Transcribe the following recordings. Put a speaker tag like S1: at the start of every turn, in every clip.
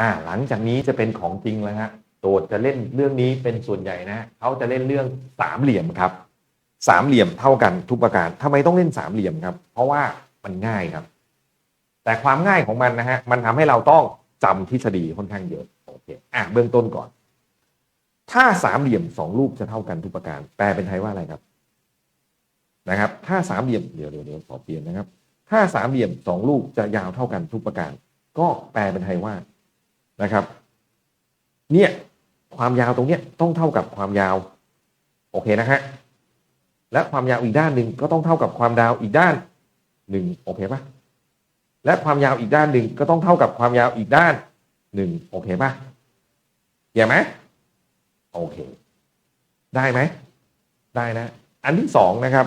S1: อ่าหลังจากนี้จะเป็นของจริงแล้วฮะโจทย์จะเล่นเรื่องนี้เป็นส่วนใหญ่นะเขาจะเล่นเรื่องสามเหลี่ยมครับสามเหลี่ยมเท่ากันทุกประการทำไมต้องเล่นสามเหลี่ยมครับ เพราะว่ามันง่ายครับ แต่ความง่ายของมันนะฮะมันทำให้เราต้องจำทฤษฎีค่อนข้างเยอะโอเคอะเบื้องต้นก่อน ถ้าสามเหลี่ยมสองรูปจะเท่ากันทุกประการ แปลเป็นไทยว่าอะไรครับนะครับ ถ้าสามเหลี่ยมเดี๋ยวเดี๋ยวเดี๋ยวขอเปลี่ยนนะครับ ถ้าสามเหลี่ยมสองลูกจะยาวเท่ากันทุกประการ ก็แปลเป็นไทยว่า นะครับเนี่ยความยาวตรงเนี้ยต้องเท่ากับความยาวโอเคนะฮะและความยาวอีกด้านหนึ่งก็ต้องเท่ากับความยาวอีกด้านหนึ่งโอเคปะและความยาวอีกด้านหนึ่งก็ต้องเท่ากับความยาวอีกด้านหนึ่งโอเคปะเห็นไหมโอเค ได้ไหมได้นะ อันที่สองนะครับ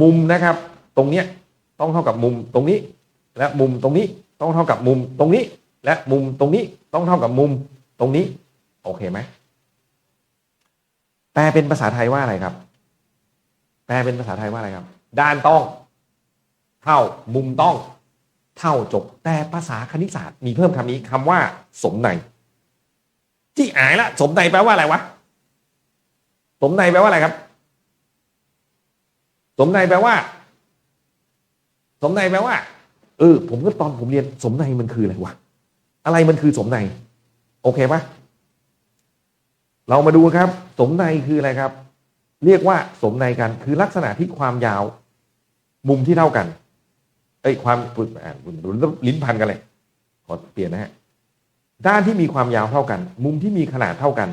S1: มุมนะครับ ตรงเนี้ยต้องเท่ากับมุมตรงนี้ และมุมตรงนี้ต้องเท่ากับมุมตรงนี้ และมุมตรงนี้ต้องเท่ากับมุมตรงนี้ โอเคไหมแปลเป็นภาษาไทยว่าอะไรครับ แปลเป็นภาษาไทยว่าอะไรครับ ด้านต้อง เท่ามุมต้อง เท่าจบ แต่ภาษาคณิตศาสตร์มีเพิ่มคำนี้คำว่า สมในที่อายละ สมในแปลว่าอะไรวะ สมในแปลว่าอะไรครับ สมในแปลว่า สมในแปลว่าเออผมก็ตอนผมเรียนสมในมันคืออะไรวะ อะไรมันคือสมใน โอเคปะเรามาดูครับ สมในคืออะไรครับ เรียกว่าสมในกันคือลักษณะที่ความยาว มุมที่เท่ากันไอ้ความอ่านลิ้นพันกันเลยขอเปลี่ยนนะฮะด้านที่มีความยาวเท่ากัน มุมที่มีขนาดเท่ากัน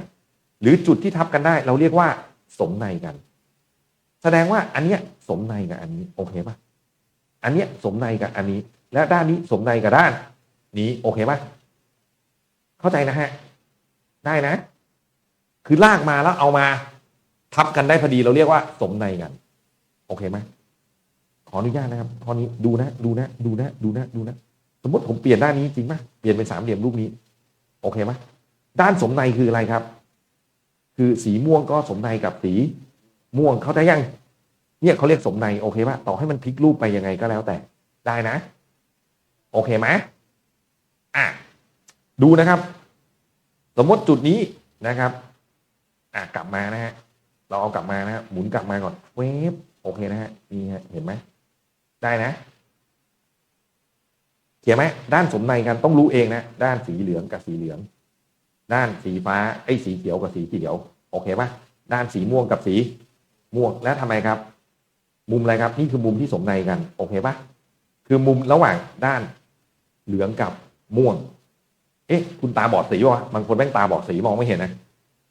S1: หรือจุดที่ทับกันได้ เราเรียกว่า สมในกัน แสดงว่าอันเนี้ยสมในกับอันนี้โอเคปะอันเนี้ยสมในกับอันนี้ และด้านนี้สมในกับด้าน นี้โอเคปะ เข้าใจนะฮะ ได้นะ คือลากมาแล้วเอามา ทับกันได้พอดีเราเรียกว่า สมในกัน โอเคไหมขออนุญาตนะครับตอนี้ดูนะ ดูนะ ดูนะ ดูนะ ดูนะ สมมติผมเปลี่ยนด้านนี้จริงไหมเปลี่ยนเป็นสามเหลี่ยมรูปนี้ โอเคไหมด้านสมในคืออะไรครับ คือสีม่วงก็สมในกับสีม่วงเขาได้ยัง เนี่ยเขาเรียกสมในโอเคปะต่อให้มันพลิกรูปไปยังไงก็แล้วแต่ ได้นะ โอเคไหมอะดูนะครับ สมมติจุดนี้นะครับอะกลับมานะฮะเราเอากลับมานะฮะหมุนกลับมาก่อนเวฟโอเคนะฮะนี่ฮะเห็นไหมได้นะเขียนไหมด้านสมในกันต้องรู้เองนะด้านสีเหลืองกับสีเหลือง ด้านสีฟ้าไอ้สีเขียวกับสีเขียวโอเคปะด้านสีม่วงกับสีม่วงแล้วทำไมครับ มุมอะไรครับ นี่คือมุมที่สมในกันโอเคปะคือมุมระหว่างด้านเหลืองกับม่วง เอ๊ะคุณตาบอดสีวะบางคนแม่งตาบอดสีมองไม่เห็นนะ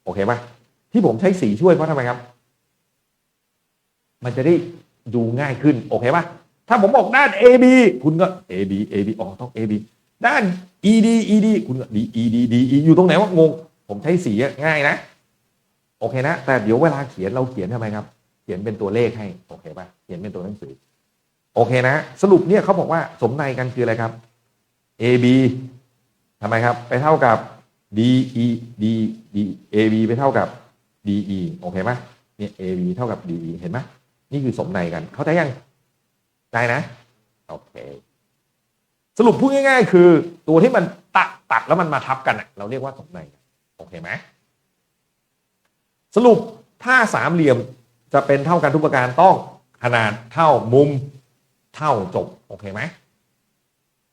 S1: โอเคปะที่ผมใช้สีช่วยเพราะทำไมครับ มันจะได้ดูง่ายขึ้นโอเคปะถ้าผมบอกด้าน AB คุณก็ AB AB อ๋อต้อง AB ด้าน ED ED คุณก็ D ED D E อยู่ตรงไหนวะงง ผมใช้สีง่ายนะ โอเคนะ แต่เดี๋ยวเวลาเขียนเราเขียนทำไมครับ เขียนเป็นตัวเลขให้โอเคปะเขียนเป็นตัวหนังสือ โอเคนะ สรุปเนี่ยเขาบอกว่าสมในกันคืออะไรครับ AB ทำไมครับ ไปเท่ากับ DE D D AB ไปเท่ากับ DE โอเคไหมเนี่ย AB เท่ากับ DE เห็นไหมนี่คือสมในกัน เข้าใจยังได้นะ โอเค สรุปพูดง่าย ๆ คือ ตัวที่มันตัดตัดแล้วมันมาทับกัน เราเรียกว่าสมใน โอเคไหมสรุปถ้าสามเหลี่ยมจะเป็นเท่ากันทุกประการต้องขนาดเท่ามุมเท่าจบ โอเคไหม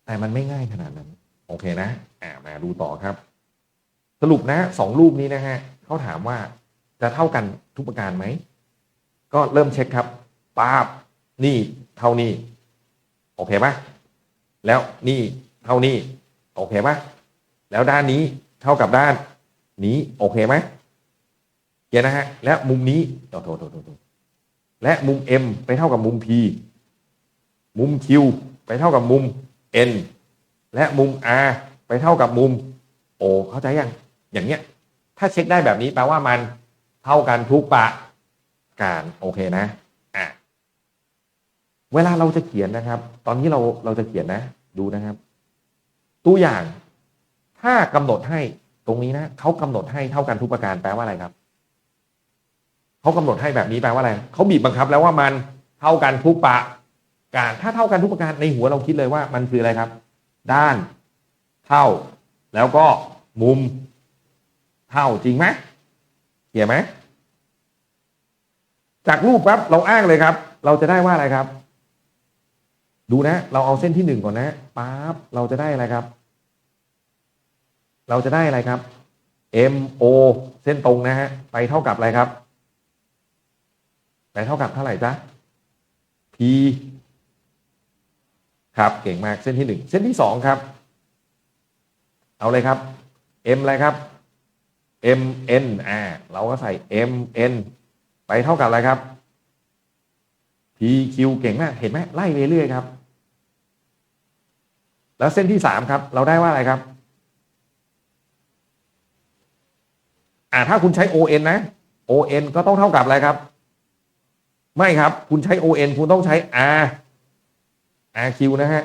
S1: แต่มันไม่ง่ายขนาดนั้น โอเคนะ อ่ามาดูต่อครับ สรุปนะสองรูปนี้นะฮะเขาถามว่าจะเท่ากันทุกประการไหม ก็เริ่มเช็คครับป้าบนี่เท่านี้ โอเคปะแล้วนี่เท่านี้ โอเคปะแล้วด้านนี้เท่ากับด้านนี้โอเคไหมเขียนนะฮะ และมุมนี้โทษโทษโทษโทษและมุม M ไปเท่ากับมุม P มุม Q ไปเท่ากับมุม N และมุม R ไปเท่ากับมุม O เข้าใจยังอย่างเนี้ย ถ้าเช็คได้แบบนี้แปลว่ามันเท่ากันทุกประการโอเคนะอะเวลาเราจะเขียนนะครับ ตอนนี้เราเราจะเขียนนะ ดูนะครับ ตัวอย่าง ถ้ากำหนดให้ตรงนี้นะเขากำหนดให้เท่ากันทุกประการแปลว่าอะไรครับเขากำหนดให้แบบนี้แปลว่าอะไรเขาบีบบังคับแล้วว่ามันเท่ากันทุกประการถ้าเท่ากันทุกประการในหัวเราคิดเลยว่ามันคืออะไรครับ ด้าน เท่า แล้วก็มุมเท่าจริงไหมเขียนไหมจากรูปครับเราอ้างเลยครับ เราจะได้ว่าอะไรครับ ดูนะ เราเอาเส้นที่หนึ่งก่อนนะปั๊บเราจะได้อะไรครับ เราจะได้อะไรครับ M O เส้นตรงนะฮะไปเท่ากับอะไรครับ ไปเท่ากับเท่าไหร่จ๊ะ P ครับเก่งมากเส้นที่หนึ่งเส้นที่สองครับ เอาเลยครับ M อะไรครับ M N อ่าเราก็ใส่ M N ไปเท่ากับอะไรครับ P Q เก่งมาก เห็นไหมไล่ไปเรื่อยครับ แล้วเส้นที่สามครับ เราได้ว่าอะไรครับ อ่าถ้าคุณใช้ ON นะ ON ก็ต้องเท่ากับอะไรครับ ไม่ครับ คุณใช้ ON คุณต้องใช้ R RQ นะฮะ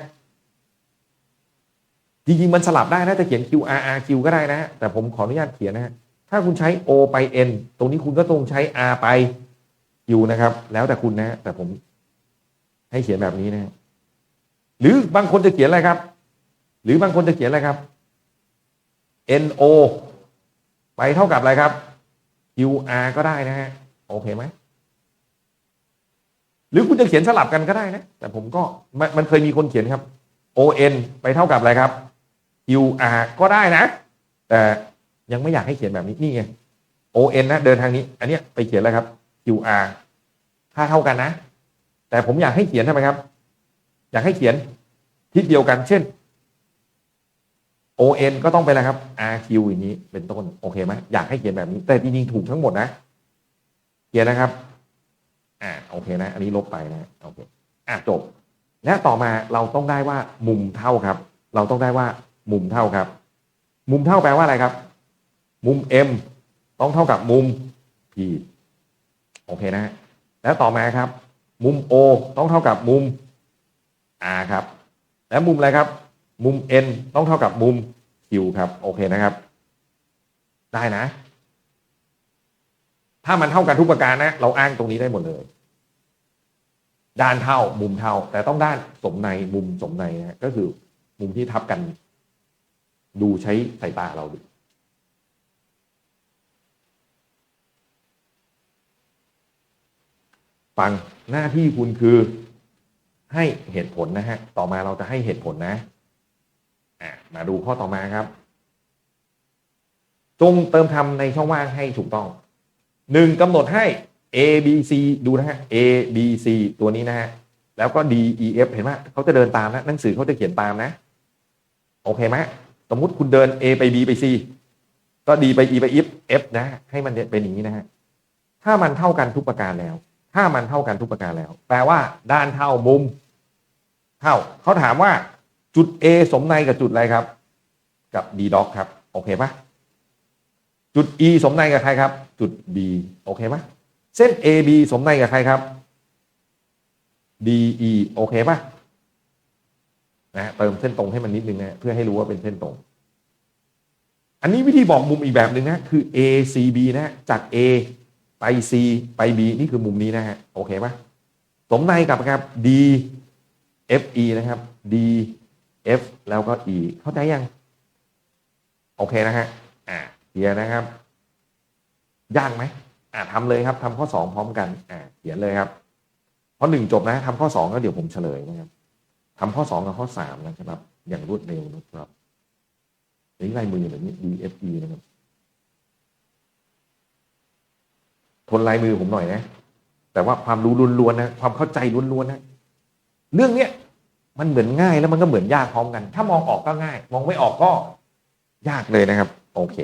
S1: จริงๆ มันสลับได้นะจะเขียน QR RQ ก็ได้นะแต่ผมขออนุญาตเขียนนะฮะถ้าคุณใช้ O ไป N ตรงนี้คุณก็ต้องใช้ R ไป Q นะครับ แล้วแต่คุณนะแต่ผมให้เขียนแบบนี้นะหรือบางคนจะเขียนอะไรครับ หรือบางคนจะเขียนอะไรครับ NO ไปเท่ากับอะไรครับ QR ก็ได้นะฮะโอเคไหมหรือคุณจะเขียนสลับกันก็ได้นะ แต่ผมก็มันมันเคยมีคนเขียนครับ ON ไปเท่ากับอะไรครับ QR ก็ได้นะ แต่ยังไม่อยากให้เขียนแบบนี้นี่ไง ON นะเดินทางนี้ อันเนี้ยไปเขียนอะไรครับ QR ค่าเท่ากันนะ แต่ผมอยากให้เขียนทำไมครับ อยากให้เขียนทิศเดียวกัน เช่น ON ก็ต้องเป็นอะไรครับ RQ อย่างนี้เป็นต้นโอเคไหมอยากให้เขียนแบบนี้ แต่จริงๆถูกทั้งหมดนะ เขียนนะครับ อ่าโอเคนะ อันนี้ลบไปนะโอเคอะจบ และต่อมาเราต้องได้ว่ามุมเท่าครับ เราต้องได้ว่า มุมเท่าครับ มุมเท่าแปลว่าอะไรครับ มุม M ต้องเท่ากับมุม P โอเคนะแล้วต่อมาครับ มุม O ต้องเท่ากับมุม R ครับ และมุมอะไรครับ มุม N ต้องเท่ากับมุม Q ครับโอเคนะครับ ได้นะ ถ้ามันเท่ากันทุกประการนะ เราอ้างตรงนี้ได้หมดเลยด้านเท่ามุมเท่า แต่ต้องด้านสมในมุมสมในนะก็คือมุมที่ทับกัน ดูใช้สายตาเราดูฟังหน้าที่คุณคือให้เหตุผลนะฮะ ต่อมาเราจะให้เหตุผลนะอะมาดูข้อต่อมาครับ จงเติมคำในช่องว่างให้ถูกต้องหนึ่งกำหนดให้ A B C ดูนะฮะ A B C ตัวนี้นะฮะ แล้วก็ D E F เห็นไหมเขาจะเดินตามนะ หนังสือเขาจะเขียนตามนะ โอเคไหม สมมุติคุณเดิน A ไป B ไป C ก็ D ไป E ไป F F นะ ให้มันเป็นอย่างนี้นะฮะถ้ามันเท่ากันทุกประการแล้ว ถ้ามันเท่ากันทุกประการแล้ว แปลว่า ด้านเท่ามุม เท่าเขาถามว่าจุด A สมในกับจุดอะไรครับ กับ D dot ครับ โอเคปะจุด E สมในกับใครครับ จุด B โอเคปะเส้น AB สมในกับใครครับ DE โอเคปะ นะเติมเส้นตรงให้มันนิดนึงนะเพื่อให้รู้ว่าเป็นเส้นตรง อันนี้วิธีบอกมุมอีกแบบหนึ่งนะคือ ACB นะจาก A ไป C ไป B นี่คือมุมนี้นะฮะโอเคปะสมในกับครับ D FE นะครับ D F แล้วก็ E เข้าใจยัง โอเคนะฮะอ่าเคลียร์นะครับ ยากไหมอ่าทำเลยครับทำข้อสองพร้อมกันอ่าเขียนเลยครับข้อหนึ่งจบนะทำข้อสองก็เดี๋ยวผมเฉลยนะครับ ทำข้อสองกับข้อสามนะครับ อย่างรวดเร็วนะครับนี่ลายมือแบบนี้ D F E นะครับ ทนลายมือผมหน่อยนะ แต่ว่าความรู้ล้วนๆนะ ความเข้าใจล้วนๆนะ เรื่องเนี้ยมันเหมือนง่ายแล้วมันก็เหมือนยากพร้อมกัน ถ้ามองออกก็ง่าย มองไม่ออกก็ยากเลยนะครับ โอเค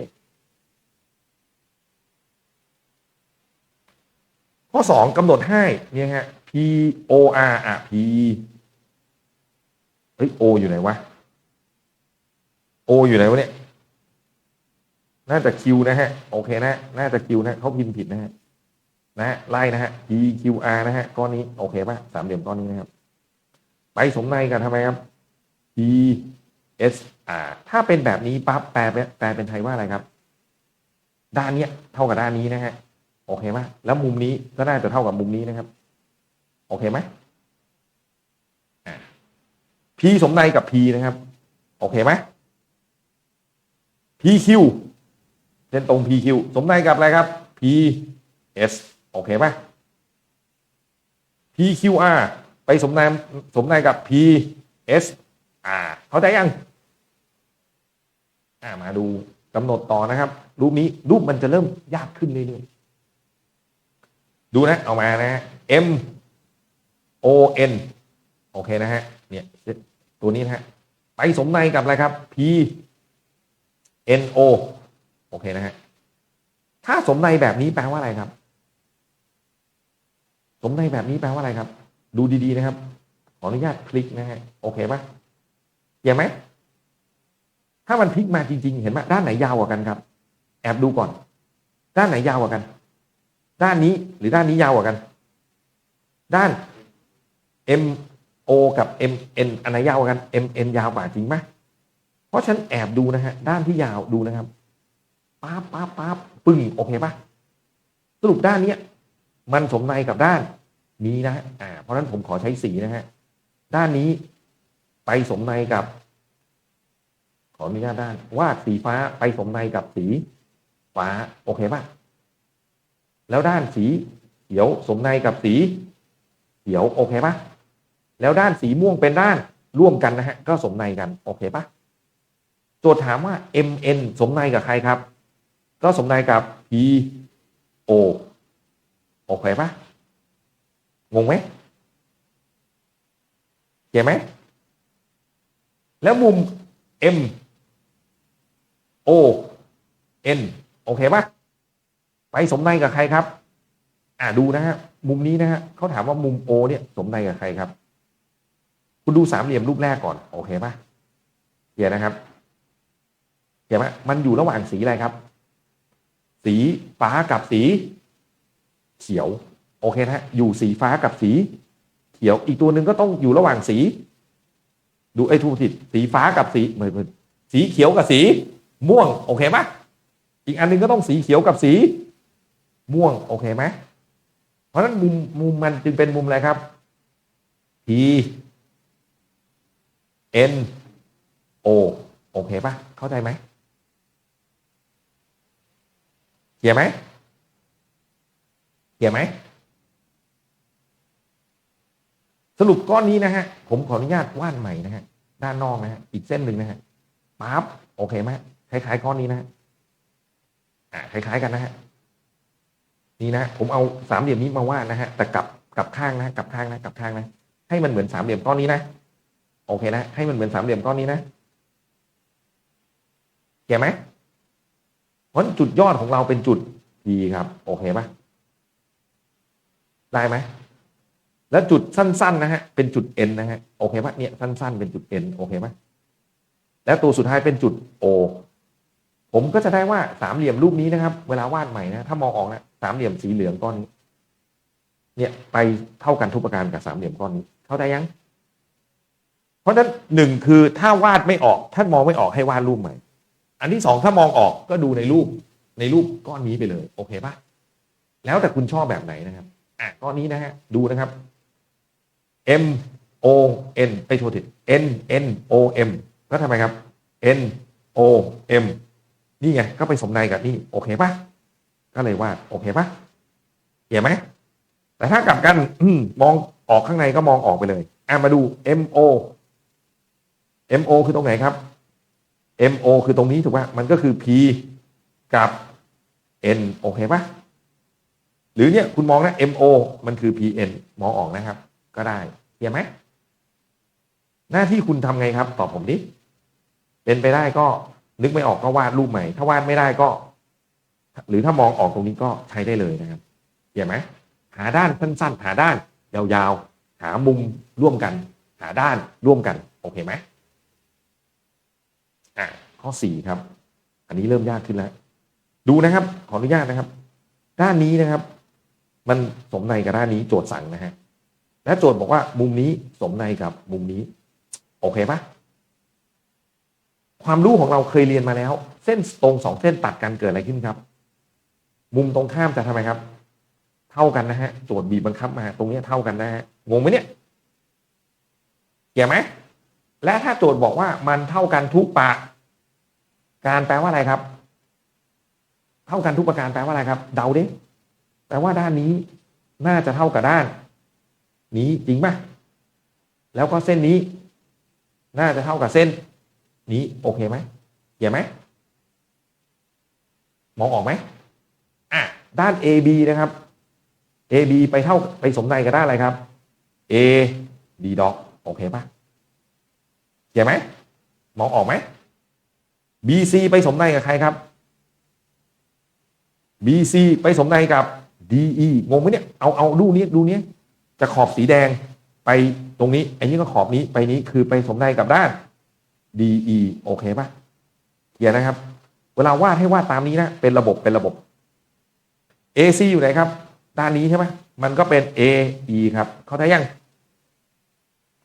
S1: ข้อสองกำหนดให้เนี่ยฮะ P O R อะ P เฮ้ย O อยู่ไหนวะ O ออยู่ไหนวะเนี่ย น่าจะ Q นะฮะ โอเคนะ น่าจะ Q นะเขาพิมพ์ผิดนะฮะ นะฮะ ไล่นะฮะ P Q R นะฮะ ก้อนนี้ โอเคป่ะสามเหลี่ยมก้อนนี้นะครับ ไปสมในกันทำไมครับ P S R ถ้าเป็นแบบนี้ปั๊บแปลแปลเป็นไทยว่าอะไรครับ ด้านเนี้ย เท่ากับด้านนี้นะฮะ โอเคไหมแล้วมุมนี้ก็น่าจะเท่ากับมุมนี้นะครับ โอเคไหม P สมในกับ P นะครับ โอเคไหม PQ เส้นตรง PQ สมในกับอะไรครับ PS โอเคปะ PQR ไปสมในสมในกับ PSR เข้าใจยังอ่ามาดูกำหนดต่อนะครับ รูปนี้รูปมันจะเริ่มยากขึ้นเรื่อยๆดูนะ เอามานะฮะ M O N โอเคนะฮะ เนี่ย ตัวนี้นะฮะไปสมในกับอะไรครับ P N O โอเคนะฮะถ้าสมในแบบนี้แปลว่าอะไรครับ สมในแบบนี้แปลว่าอะไรครับ ดูดีๆนะครับ ขออนุญาตคลิกนะฮะโอเคปะเห็นไหมถ้ามันพลิกมาจริง ๆ เห็นไหมด้านไหนยาวกว่ากันครับ แอบดูก่อน ด้านไหนยาวกว่ากัน ด้านนี้หรือด้านนี้ยาวกว่ากัน ด้าน M O กับ M N อันไหนยาวกว่ากัน M N ยาวกว่าจริงไหมเพราะฉันแอบดูนะฮะด้านที่ยาวดูนะครับป๊าบป๊าบป๊าบปึ้งโอเคปะสรุปด้านเนี้ยมันสมในกับด้านนี้นะฮะอ่าเพราะฉะนั้นผมขอใช้สีนะฮะด้านนี้ไปสมในกับ ขออนุญาตด้านวาดสีฟ้าไปสมในกับสีฟ้าโอเคป่ะแล้วด้านสีเขียวสมในกับสีเขียวโอเคป่ะ แล้วด้านสีม่วงเป็นด้านร่วมกันนะฮะก็สมในกันโอเคปะโจทย์ถามว่า MN สมในกับใครครับ ก็สมในกับ P O โอเคปะงงไหมเก็ไหมแล้วมุม M O N โอเคปะไปสมในกับใครครับ อ่าดูนะฮะมุมนี้นะฮะเขาถามว่ามุม O เนี่ยสมในกับใครครับ คุณดูสามเหลี่ยมรูปแรกก่อนโอเคปะเดี๋ยวนะครับเห็นไหมมันอยู่ระหว่างสีอะไรครับ สีฟ้ากับสี เขียว โอเคนะฮะอยู่สีฟ้ากับสี เขียวอีกตัวหนึ่งก็ต้องอยู่ระหว่างสี ดูไอ้ทูผิดสีฟ้ากับสีเหมือนสีเขียวกับสี ม่วง โอเคไหมอีกอันหนึงก็ต้องสีเขียวกับสี ม่วง โอเคไหมเพราะฉะนั้นมุมมุมมันจึงเป็นมุมอะไรครับ P N O โอเคปะเข้าใจไหมเขียนไหมเขียนไหม สรุปก้อนนี้นะฮะ ผมขออนุญาตวาดใหม่นะฮะ ด้านนอกนะฮะ อีกเส้นหนึ่งนะฮะปั๊บโอเคไหมคล้ายๆ ก้อนนี้นะฮะอ่าคล้าย ๆ กันนะฮะนี่นะผมเอาสามเหลี่ยมนี้มาวาดนะฮะแต่กลับกลับข้างนะกลับข้างนะกลับข้างนะ ให้มันเหมือนสามเหลี่ยมก้อนนี้นะ โอเคนะ ให้มันเหมือนสามเหลี่ยมก้อนนี้นะเก็บไหมเพราะจุดยอดของเราเป็นจุด P ครับ โอเคปะได้ไหมแล้วจุดสั้น ๆ นะฮะ เป็นจุด N นะฮะ โอเคปะเนี่ยสั้น ๆ เป็นจุด N โอเคปะแล้วตัวสุดท้ายเป็นจุด O ผมก็จะได้ว่าสามเหลี่ยมรูปนี้นะครับ เวลาวาดใหม่นะ ถ้ามองออกนะสามเหลี่ยมสีเหลืองก้อนนี้ เนี่ย ไปเท่ากันทุกประการกับสามเหลี่ยมก้อนนี้ เข้าใจยัง เพราะนั้นหนึ่งคือถ้าวาดไม่ออกถ้ามองไม่ออกให้วาดรูปใหม่ อันที่สองถ้ามองออกก็ดูในรูปในรูปก้อนนี้ไปเลย โอเคปะแล้วแต่คุณชอบแบบไหนนะครับอะก้อนนี้นะฮะดูนะครับ M O N ไปโทษที N N O M ก็ทำไมครับ N O M นี่ไงก็ไปสมในกับนี่โอเคปะก็เลยวาดโอเคปะเห็นไหมแต่ถ้ากลับกันอมมองออกข้างในก็มองออกไปเลยอะมาดู M O M O คือตรงไหนครับ M O คือตรงนี้ถูกป่ะมันก็คือ P กับ N โอเคป่ะหรือเนี่ยคุณมองนะ M O มันคือ P N มองออกนะครับ ก็ได้เห็นไหมหน้าที่คุณทำไงครับ ตอบผมดิเป็นไปได้ก็นึกไม่ออกก็วาดรูปใหม่ ถ้าวาดไม่ได้ก็ หรือถ้ามองออกตรงนี้ก็ใช้ได้เลยนะครับเห็นไหมหาด้านสั้นๆ หาด้านยาวๆ หามุมร่วมกัน หาด้านร่วมกัน โอเคไหม อะข้อสี่ครับ อันนี้เริ่มยากขึ้นแล้ว ดูนะครับ ขออนุญาตนะครับ ด้านนี้นะครับ มันสมในกับด้านนี้โจทย์สั่งนะฮะและโจทย์บอกว่ามุมนี้สมในกับมุมนี้ โอเคปะความรู้ของเราเคยเรียนมาแล้ว เส้นตรงสองเส้นตัดกันเกิดอะไรขึ้นครับ มุมตรงข้ามจะทำไมครับ เท่ากันนะฮะโจทย์บีบบังคับมา ตรงนี้เท่ากันนะฮะงงไหมเนี่ยเกี่ยวไหม และถ้าโจทย์บอกว่ามันเท่ากันทุกปะการแปลว่าอะไรครับ เท่ากันทุกประการแปลว่าอะไรครับ เดาดิแปลว่าด้านนี้น่าจะเท่ากับด้าน นี้จริงป่ะแล้วก็เส้นนี้ น่าจะเท่ากับเส้น นี้โอเคไหมเขียนไหมมองออกไหมอะด้าน AB นะครับ AB ไปเท่าไปสมในกับด้านอะไรครับ A D dot โอเคป่ะ เขียนไหมมองออกไหม BC ไปสมในกับใครครับ BC ไปสมในกับ DE งงไหมเนี่ย เอาเอาดูนี้ดูนี้จะขอบสีแดงไปตรงนี้ไอ้นี้ก็ขอบนี้ไปนี้คือไปสมในกับด้าน DE โอเคป่ะเขียนนะครับ เวลาวาดให้วาดตามนี้นะ เป็นระบบเป็นระบบ AC อยู่ไหนครับ ด้านนี้ใช่ไหมมันก็เป็น AE ครับ เข้าใจยัง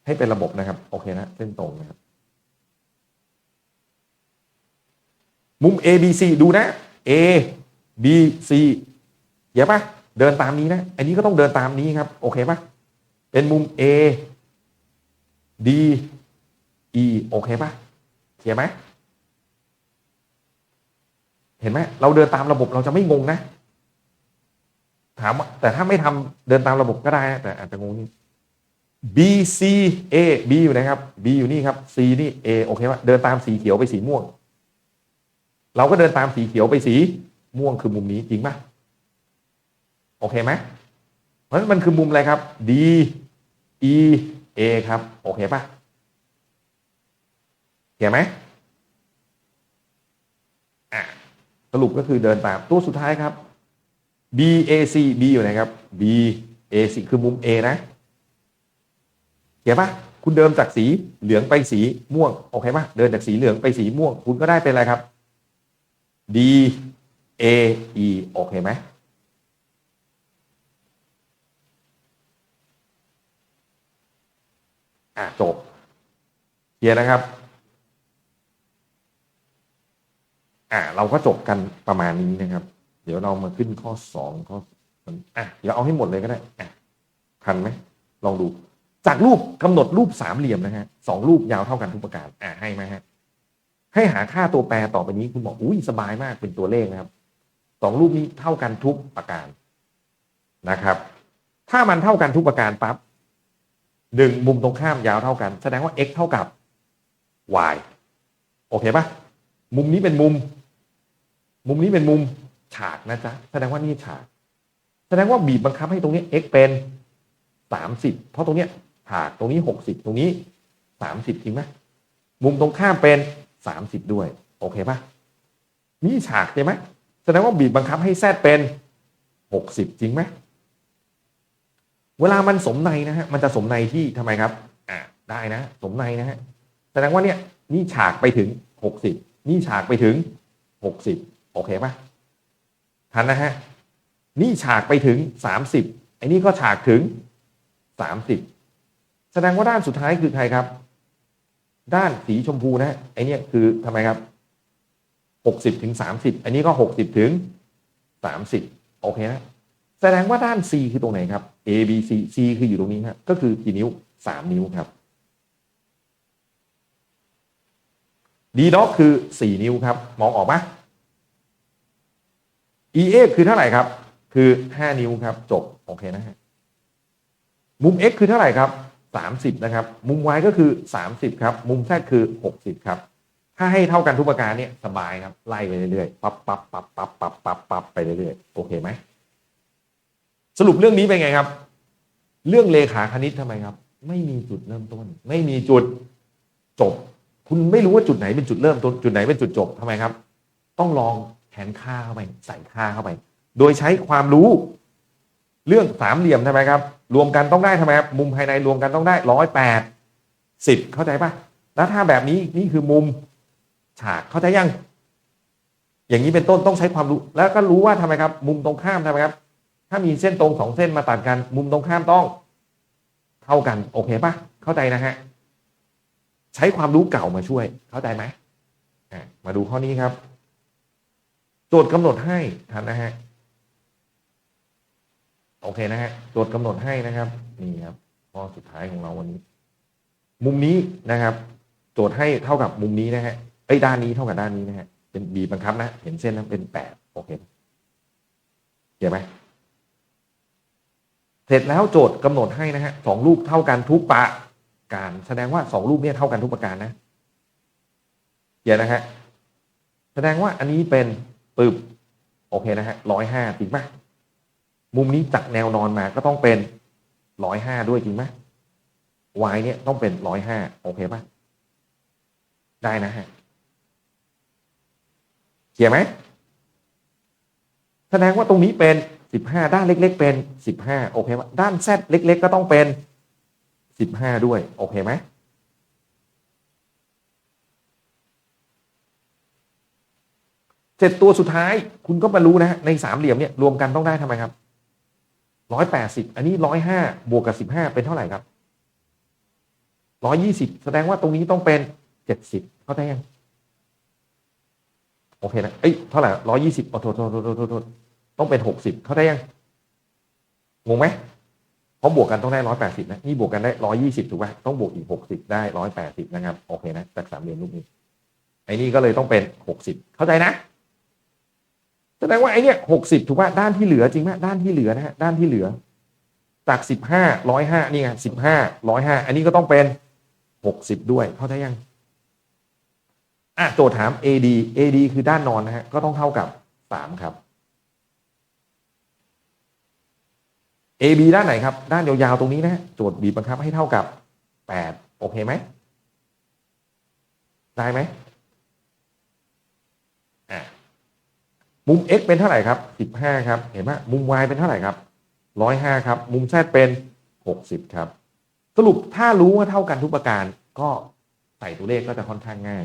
S1: ให้เป็นระบบนะครับ โอเคนะเส้นตรงนะครับ มุม A B C ดูนะ A B C เดี๋ยวปะเดินตามนี้นะ อันนี้ก็ต้องเดินตามนี้ครับ โอเคปะเป็นมุม A D E โอเคปะเขียนไหมเห็นไหมเราเดินตามระบบเราจะไม่งงนะ ถามแต่ถ้าไม่ทำเดินตามระบบก็ได้นะแต่อาจจะงงนิด B C A B อยู่นะครับ B อยู่นี่ครับ C นี่ A โอเคปะเดินตามสีเขียวไปสีม่วง เราก็เดินตามสีเขียวไปสีม่วงคือมุมนี้จริงปะโอเคไหมเพราะฉะนั้นมันคือมุมอะไรครับ D E A ครับ โอเคปะเห็นไหมอะสรุปก็คือเดินตามตัวสุดท้ายครับ B A C B อยู่ไหนครับ B A C คือมุม A นะเห็นปะคุณเดินจากสีเหลืองไปสีม่วง โอเคปะเดินจากสีเหลืองไปสีม่วง คุณก็ได้เป็นอะไรครับ D A E โอเคไหมอะจบเคลียร์นะครับ อะเราก็จบกันประมาณนี้นะครับ เดี๋ยวเรามาขึ้นข้อสองข้ออะเดี๋ยวเอาให้หมดเลยก็ได้อะทันไหมลองดู จากรูปกำหนดรูปสามเหลี่ยมนะฮะสองรูปยาวเท่ากันทุกประการอะให้ไหมฮะ ให้หาค่าตัวแปรต่อไปนี้คุณบอกอุ้ยสบายมากเป็นตัวเลขนะครับสองรูปนี้เท่ากันทุกประการนะครับ ถ้ามันเท่ากันทุกประการปั๊บหนึ่งมุมตรงข้ามยาวเท่ากัน แสดงว่า x เท่ากับ y โอเคปะมุมนี้เป็นมุม มุมนี้เป็นมุมฉากนะจ๊ะแสดงว่านี่ฉาก แสดงว่าบีบบังคับให้ตรงนี้ x เป็นสามสิบเพราะตรงเนี้ยฉากตรงนี้หกสิบตรงนี้สามสิบจริงไหมมุมตรงข้ามเป็น สามสิบด้วย โอเคปะนี่ฉากใช่ไหมแสดงว่าบีบบังคับให้แซดเป็นหกสิบจริงไหมเวลามันสมในนะฮะมันจะสมในที่ทำไมครับอ่าได้นะ สมในนะฮะแสดงว่าเนี่ยนี่ฉากไปถึงหกสิบนี่ฉากไปถึงหกสิบโอเคปะทันนะฮะนี่ฉากไปถึงสามสิบไอ้นี่ก็ฉากถึงสามสิบแสดงว่าด้านสุดท้ายคือใครครับ ด้านสีชมพูนะไอเนี่ยคือทำไมครับหกสิบถึงสามสิบอันนี้ก็หกสิบถึงสามสิบโอเคนะแสดงว่าด้าน C คือตรงไหนครับ A B C C คืออยู่ตรงนี้ครับก็คือกี่นิ้วสามนิ้วครับ D dot คือสี่นิ้วครับ มองออกไหม E A คือเท่าไหร่ครับ คือห้านิ้วครับ จบ โอเคนะฮะมุม X คือเท่าไหร่ครับ สามสิบนะครับ มุม y ก็คือสามสิบครับ มุม z คือหกสิบครับ ถ้าให้เท่ากันทุกประการเนี่ยสบายครับ ไล่ไปเรื่อยๆ ปั๊บปั๊บปั๊บปั๊บปั๊บปั๊บปั๊บไปเรื่อยๆ โอเคไหม สรุปเรื่องนี้เป็นไงครับ เรื่องเลขาคณิตทำไมครับ ไม่มีจุดเริ่มต้น ไม่มีจุดจบ คุณไม่รู้ว่าจุดไหนเป็นจุดเริ่มต้น จุดไหนเป็นจุดจบทำไมครับ ต้องลองแทนค่าเข้าไป ใส่ค่าเข้าไป โดยใช้ความรู้ เรื่องสามเหลี่ยมทำไมครับ รวมกันต้องได้ทำไมครับมุมภายในรวมกันต้องได้ร้อยแปดสิบเข้าใจปะแล้วถ้าแบบนี้นี่คือมุมฉากเข้าใจยัง อย่างนี้เป็นต้นต้องใช้ความรู้ แล้วก็รู้ว่าทำไมครับ มุมตรงข้ามทำไมครับ ถ้ามีเส้นตรงสองเส้นมาตัดกัน มุมตรงข้ามต้อง เท่ากันโอเคปะเข้าใจนะฮะใช้ความรู้เก่ามาช่วย เข้าใจไหมมาดูข้อนี้ครับ โจทย์กำหนดให้ทันนะฮะ โอเคนะฮะโจทย์กำหนดให้นะครับนี่ครับข้อสุดท้ายของเราวันนี้ มุมนี้นะครับ โจทย์ให้เท่ากับมุมนี้นะฮะไอ้ด้านนี้เท่ากับด้านนี้นะฮะเป็นบีบังคับนะเห็นเส้นนั้นเป็นแปดโอเคเห็นไหมเสร็จแล้วโจทย์กำหนดให้นะฮะสองรูปเท่ากันทุกประการ แสดงว่าสองรูปเนี่ยเท่ากันทุกประการนะเดี๋ยวนะฮะแสดงว่าอันนี้เป็นปึบโอเคนะฮะร้อยห้าจริงไหม มุมนี้จากแนวนอนมาก็ต้องเป็นร้อยห้าด้วยจริงไหม y เนี่ยต้องเป็นร้อยห้าโอเคป่ะ ได้นะฮะเขียนไหมแสดงว่าตรงนี้เป็นสิบห้าด้านเล็ก ๆ เป็นสิบห้าโอเคป่ะด้าน z เล็ก ๆ ก็ต้องเป็นสิบห้าด้วย โอเคไหมเสร็จตัวสุดท้ายคุณก็มารู้นะฮะในสามเหลี่ยมเนี่ยรวมกันต้องได้ทำไมครับ ร้อยแปดสิบอันนี้ร้อยห้าบวกกับสิบห้าเป็นเท่าไหร่ครับร้อยยี่สิบแสดงว่าตรงนี้ต้องเป็นเจ็ดสิบเข้าใจยังโอเคนะเอ้ยเท่าไหร่ร้อยยี่สิบโอ้โทษโทษโทษโทษโทษต้องเป็นหกสิบเข้าใจยังงงไหมเพราะบวกกันต้องได้ร้อยแปดสิบนะนี่บวกกันได้ร้อยยี่สิบถูกไหมต้องบวกอีกหกสิบได้ร้อยแปดสิบนะครับโอเคนะจากสามเหลี่ยมรูปนี้ไอ้นี่ก็เลยต้องเป็นหกสิบเข้าใจนะ แสดงว่าไอ้เนี่ยหกสิบถูกป่ะด้านที่เหลือจริงไหมด้านที่เหลือนะฮะด้านที่เหลือ จากสิบห้าร้อยห้านี่ไงสิบห้าร้อยห้าอันนี้ก็ต้องเป็นหกสิบด้วยเข้าใจยังอะโจทย์ถาม AD AD คือด้านนอนนะฮะก็ต้องเท่ากับสามครับ AB ด้านไหนครับ ด้านยาวๆตรงนี้นะฮะโจทย์บีบบังคับให้เท่ากับแปดโอเคไหมได้ไหมอะ มุม x เป็นเท่าไหร่ครับ 15 ครับ เห็นไหมมุม y เป็นเท่าไหร่ครับ 105 ครับ มุม z เป็น 60 ครับ สรุปถ้ารู้ว่าเท่ากันทุกประการ ก็ใส่ตัวเลขก็จะค่อนข้างง่าย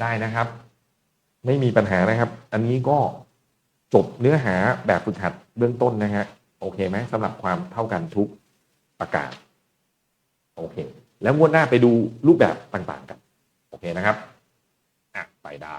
S1: ได้นะครับ ไม่มีปัญหานะครับ อันนี้ก็จบเนื้อหาแบบฝึกหัดเบื้องต้นนะฮะ โอเคไหมสำหรับความเท่ากันทุกประการ โอเค แล้วงวดหน้าไปดูรูปแบบต่างๆกัน โอเคนะครับอะไปได้